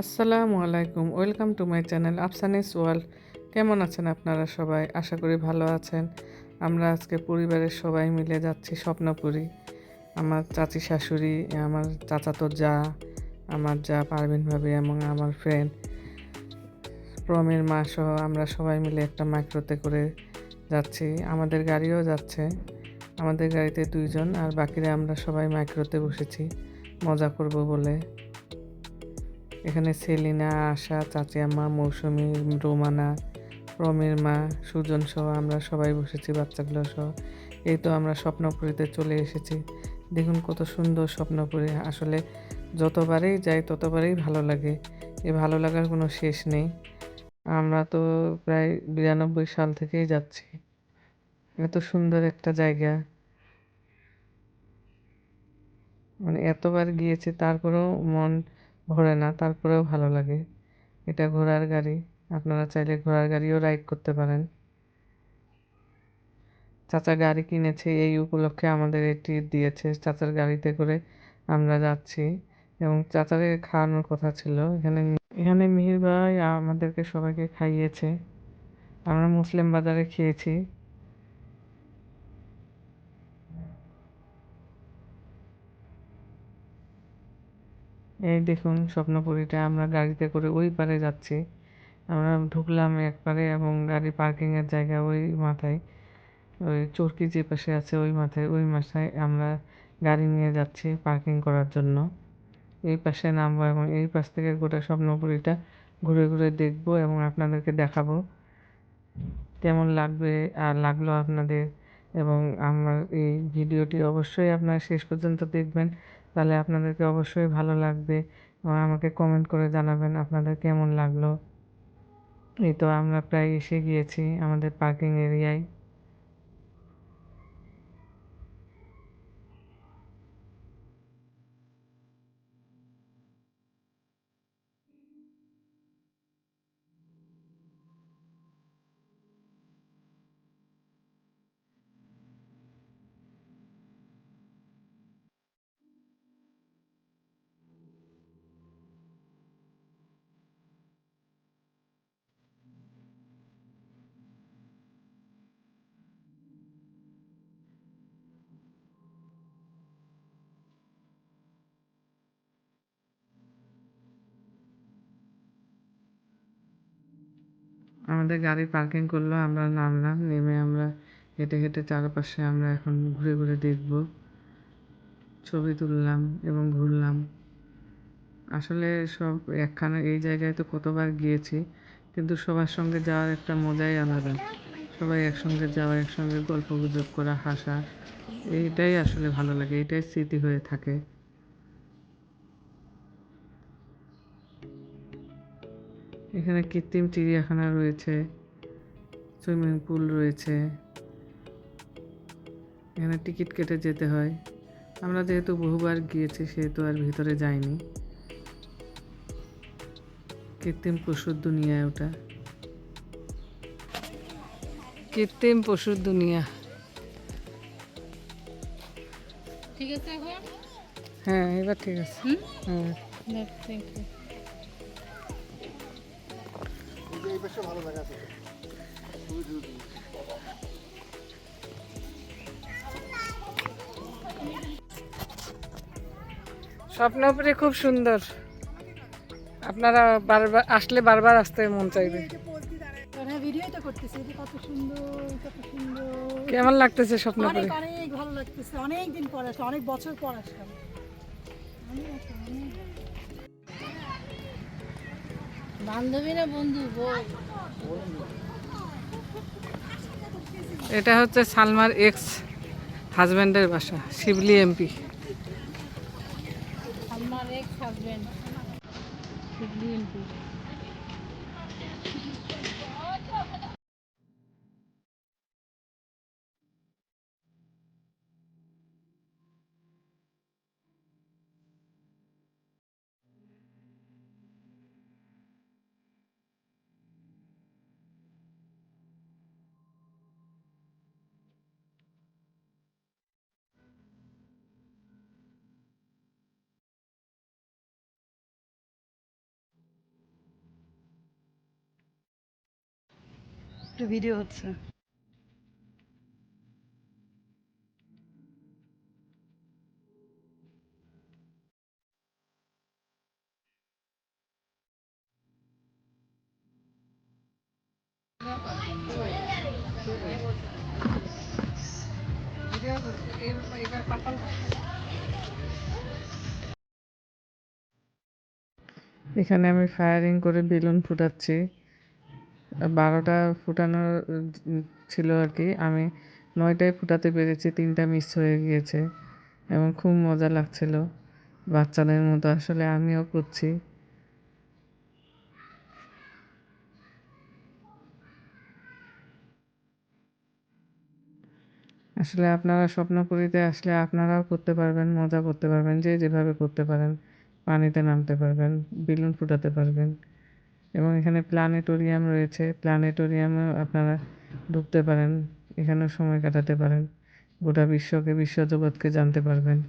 আসসালামু আলাইকুম, welcome to my channel Afsani's world. কেমন আছেন আপনারা সবাই? আশা করি ভালো আছেন। আমরা আজকে পরিবারের সবাই মিলে যাচ্ছি স্বপ্নপুরী। আমার চাচি শাশুড়ি, আমার চাচাতো যা, আমার যা পারবিন ভাবি এবং আমার ফ্রেন্ড প্রমের মা সহ আমরা সবাই মিলে একটা মাইক্রোতে করে যাচ্ছি। আমাদের গাড়িও যাচ্ছে। আমাদের গাড়িতে দুইজন আর বাকিরা আমরা সবাই মাইক্রোতে বসেছি। মজা করব বলে। এখানে সেলিনা, আশা চাচি আম্মা মৌসুমি, রোমানা রমের মা, সুজন সহ আমরা সবাই বসেছি, বাচ্চাগুলো সহ। এই তো আমরা স্বপ্নপুরীতে চলে এসেছি। দেখুন কত সুন্দর স্বপ্নপুরী। আসলে যতবারই যাই, ততবারেই ভালো লাগে। এ ভালো লাগার কোনো শেষ নেই। আমরা তো প্রায় বিরানব্বই সাল থেকেই যাচ্ছি। এত সুন্দর একটা জায়গা। মানে এতবার গিয়েছি, তারপরেও মন ভরে না, তারপরেও ভালো লাগে। এটা ঘোড়ার গাড়ি। আপনারা চাইলে ঘোড়ার গাড়িও রাইড করতে পারেন। চাচা গাড়ি কিনেছে, এই উপলক্ষে আমাদের এটি দিয়েছে। চাচার গাড়িতে করে আমরা যাচ্ছি এবং চাচারে খাওয়ানোর কথা ছিল। এখানে এখানে মিহির ভাই আমাদেরকে সবাইকে খাইয়েছে। আমরা মুসলিম বাজারে খেয়েছি। দেখুন, স্বপ্নপুরীটা আমরা গাড়িতে করে ওই পারে যাচ্ছি। আমরা ঢুকলাম এক পারে এবং গাড়ি পার্কিংয়ের জায়গা ওই মাথায়। ওই চরকি যে পাশে আছে ওই মাথায় ওই মাথায় আমরা গাড়ি নিয়ে যাচ্ছি পার্কিং করার জন্য। এই পাশে নামবো এবং এই পাশ থেকে গোটা স্বপ্নপুরীটা ঘুরে ঘুরে দেখব এবং আপনাদেরকে দেখাবো। কেমন লাগবে আর লাগল আপনাদের? এবং আমার এই ভিডিওটি অবশ্যই আপনারা শেষ পর্যন্ত দেখবেন। তাহলে আপনাদেরকে অবশ্যই ভালো লাগবে। আমাকে কমেন্ট করে জানাবেন আপনাদের কেমন লাগল। এই তো আমরা প্রায় এসে গিয়েছি আমাদের পার্কিং এরিয়ায় আমাদের গাড়ি পার্কিং করল, আমরা নামলাম, নেমে আমরা হেঁটে হেঁটে চারপাশে আমরা এখন ঘুরে ঘুরে দেখব। ছবি তুললাম এবং ঘুরলাম। আসলে সব একখানে, এই জায়গায় তো কতবার গিয়েছি, কিন্তু সবার সঙ্গে যাওয়ার একটা মজাই আলাদা। সবাই একসঙ্গে যাওয়া, একসঙ্গে গল্প গুজব করা, হাসা, এইটাই আসলে ভালো লাগে এটাই স্মৃতি হয়ে থাকে। এখানে কৃত্রিম চিড়িয়াখানা রয়েছে সুইমিং পুল রয়েছে। এখানে টিকিট কেটে যেতে হয়। আমরা যেহেতু বহুবার গিয়েছি সেহেতু আর ভিতরে যাইনি। কৃত্রিম পশুর দুনিয়ায় ওটা। কৃত্রিম পশুর দুনিয়া। ঠিক আছে এখন? হ্যাঁ এবার ঠিক আছে। হুম? হ্যাঁ। থ্যাংক ইউ স্বপ্নপুরি খুব সুন্দর। আপনারা বারবার আসলে বারবার আসতে মন চাইবে। হ্যাঁ ভিডিওই তো করতেছি এটা কত সুন্দর কত সুন্দর। কেমন লাগতেছে স্বপ্নপুরি অনেক ভালো লাগতেছে অনেক দিন পর আসলাম অনেক বছর পর আসলাম। বান্ধবী না বন্ধু এটা হচ্ছে সালমার এক্স হাজব্যান্ডের বাসা শিবলি এমপি সালমার এক্স হাজবেন্ড একটু ভিডিও হচ্ছে। এখানে আমি ফায়ারিং করে বেলুন ফুটাচ্ছি। বারোটা ফুটানোর ছিল আর কি। আমি নয়টায় ফুটাতে পেরেছি, তিনটা মিস হয়ে গিয়েছে এবং খুব মজা লাগছিল। বাচ্চাদের মতো আসলে আমিও করছি। আসলে আপনারা স্বপ্নপুরীতে আসলে আপনারাও করতে পারবেন, মজা করতে পারবেন, যে যেভাবে করতে পারেন, পানিতে নামতে পারবেন, বেলুন ফুটাতে পারবেন। এবং এখানে প্ল্যানেটোরিয়াম রয়েছে। প্ল্যানেটোরিয়ামেও আপনারা ঢুকতে পারেন, এখানেও সময় কাটাতে পারেন। গোটা বিশ্বকে বিশ্ব জগৎকে জানতে পারবেন।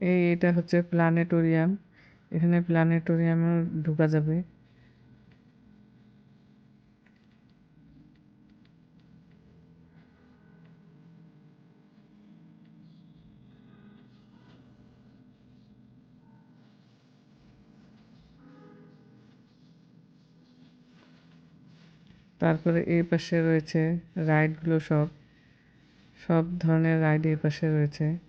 এই এটা হচ্ছে প্ল্যানেটোরিয়াম। এখানে প্ল্যানেটোরিয়ামেও ঢোকা যাবে। তারপরে এই পাশে রয়েছে রাইডগুলো সব। সব ধরনের রাইড এই পাশে রয়েছে।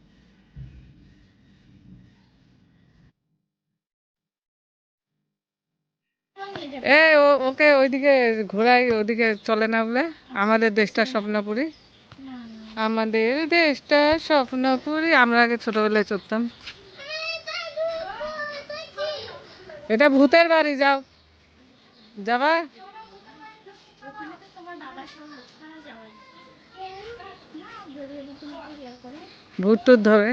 ওইদিকে ঘোরাই, ওদিকে চলে না বলে। আমাদের দেশটা স্বপ্নপুরি। আমাদের দেশটা স্বপ্নপুরি। আমরা আগে ছোটবেলায় চড়তাম। এটা ভূতের বাড়ি, যাও। যাবা? ভূত টুত ধরে।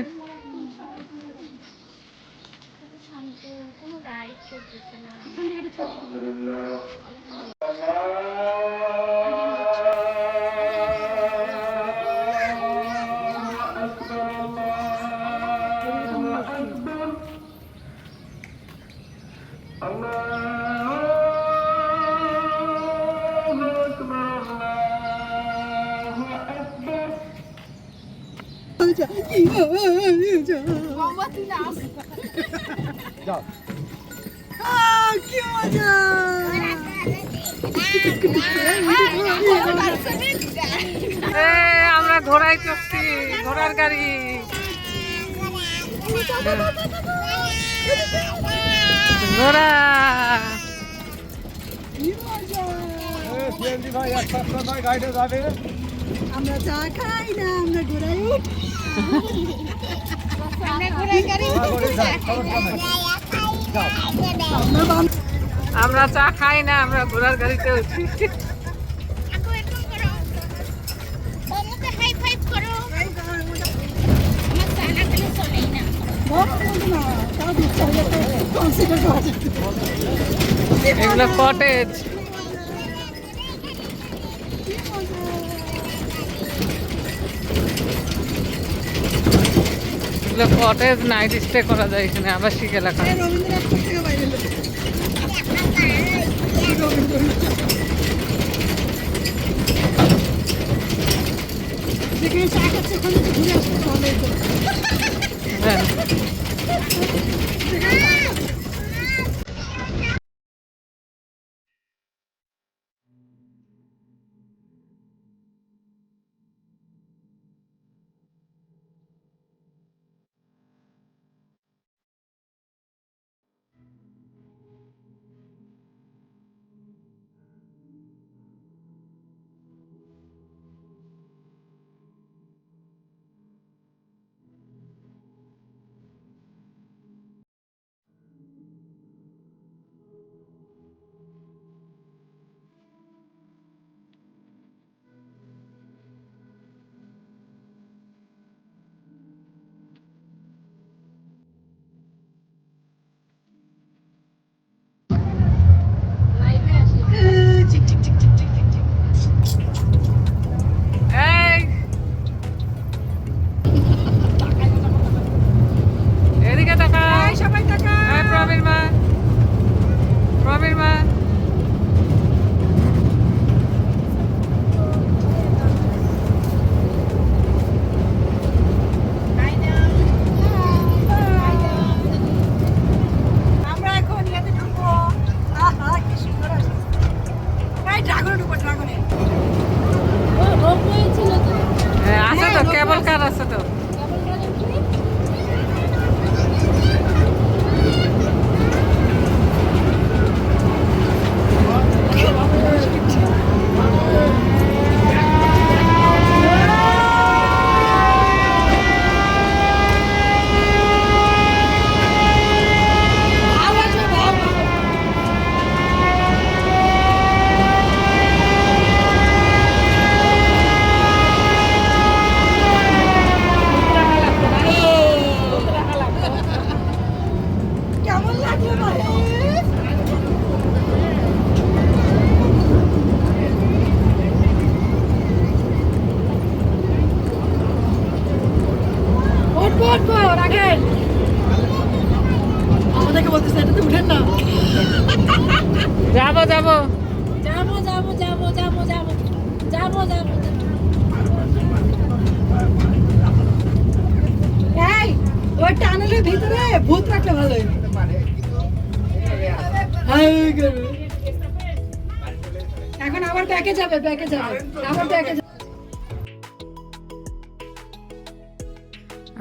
কি মজা আমরা ঘোড়ায় চড়ছি ঘোড়ার গাড়ি। ঘোড়া আমরা চা খাই না আমরা ঘোড়াই উঠি আমরা আমরা চা খাই না আমরা ঘোড়ার গাড়িতে উঠি। এগুলো কটেজ এগুলো কটেজ নাইট স্টে করা যায় এখানে আবাসিক এলাকা রবীন্দ্রনাথ কোথা থেকে বাইরে এলো? যেখানে চা খাচ্ছে ওখানে ঘুরে আসতে। হ্যাঁ যাব? যাব যাব যাব যাব যাব যাব যাব। যাব এই ওই টানেলের ভিতরে ভূত রাখলে ভালো হয়। হাই এখন আবার ব্যাকে যাবে ব্যাকে যাবে আবার ব্যাকে যাবে।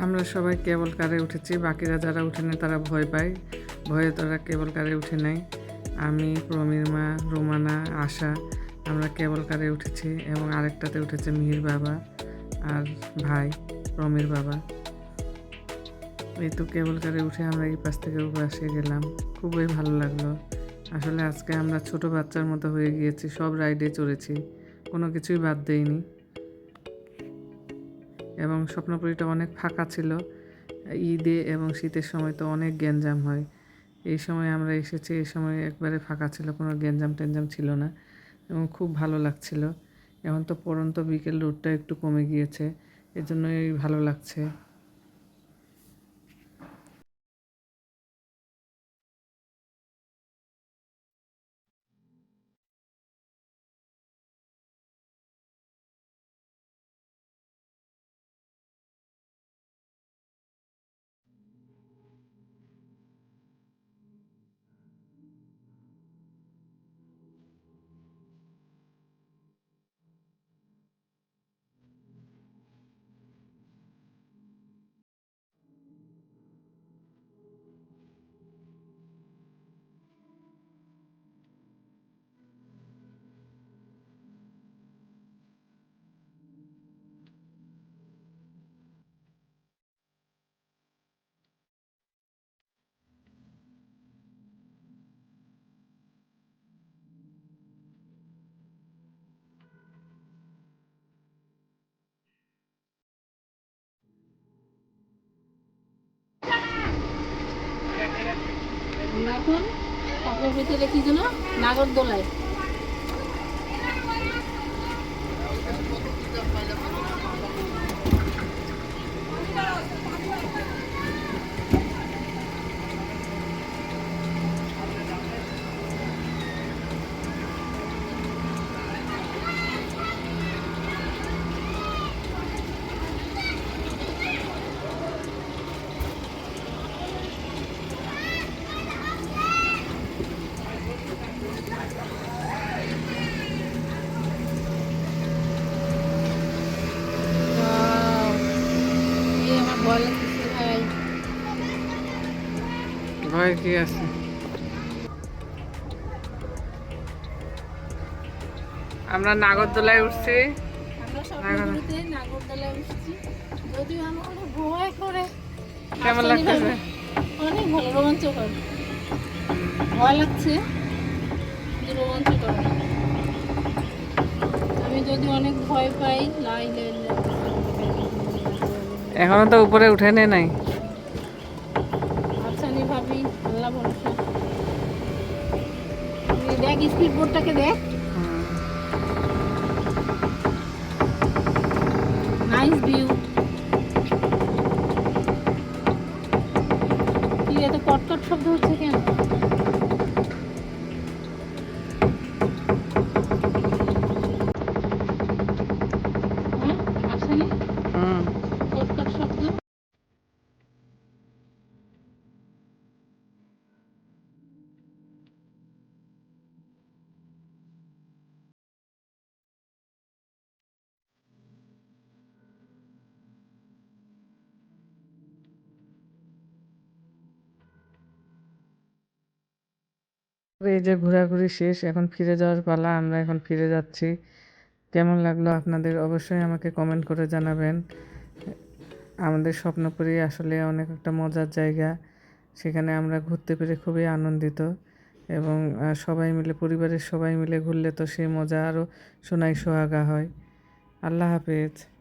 আমরা সবাই কেবল কারে উঠেছি বাকিরা যারা উঠেনি তারা ভয় পায় ভয়ে তারা কেবল কারে উঠে নাই আমি, প্রমীর মা, রোমানা, আশা, আমরা কেবল কারে উঠেছি এবং আরেকটাতে উঠেছে মিহির বাবা আর ভাই, প্রমীর বাবা। এই তো কেবল কারে উঠে আমরা এই পাশ থেকে পাশে গেলাম। খুবই ভালো লাগল। আসলে আজকে আমরা ছোট বাচ্চার মতো হয়ে গিয়েছি, সব রাইডে চড়েছি, কোনো কিছুই বাদ দেইনি। এবং স্বপ্নপুরীটা অনেক ফাঁকা ছিল। ঈদে এবং শীতের সময় তো অনেক গ্যাঞ্জাম হয়। এই সময় আমরা এসেছি, এই সময় একবারে ফাঁকা ছিল, কোনো গেঞ্জাম ট্যাঞ্জাম ছিল না এবং খুব ভালো লাগছিল। এখন তো পরন্ত বিকেল রোদটা একটু কমে গিয়েছে এর জন্যই ভালো লাগছে। এখন ঠাকুর ভিতরে কি যেন নাগরদোলায় এই আমার ভয় লাগতেছে ভাই ভয় কি আছে আমরা নাগরদোলায় উঠছি আমরা নাগরদোলায় উঠছি যদিও আমার অনেক ভয় করে কেমন লাগতেছে অনেক ভালো রোমাঞ্চকর ভয় লাগছে রোমাঞ্চকর আমি যদি অনেক ভয় পাই লাই লাই লাই। এখনও তো উপরে উঠে নাই আচ্ছা নি ভাবি আল্লাহ ভরসা তুই দেখ স্পিড বোর্ডটাকে দেখ। নাইস ভিউ কি এত কটকট শব্দ হচ্ছে কেন? এই যে ঘোরাঘুরি শেষ, এখন ফিরে যাওয়ার পালা, আমরা এখন ফিরে যাচ্ছি। কেমন লাগল আপনাদের? অবশ্যই আমাকে কমেন্ট করে জানাবেন। আমাদের স্বপ্নপুরী আসলে অনেক একটা মজার জায়গা। সেখানে আমরা ঘুরতে পেরে খুবই আনন্দিত এবং সবাই মিলে, পরিবারের সবাই মিলে ঘুরলে তো সেই মজা আরও সোনাই সোহাগা হয়। আল্লাহ হাফেজ।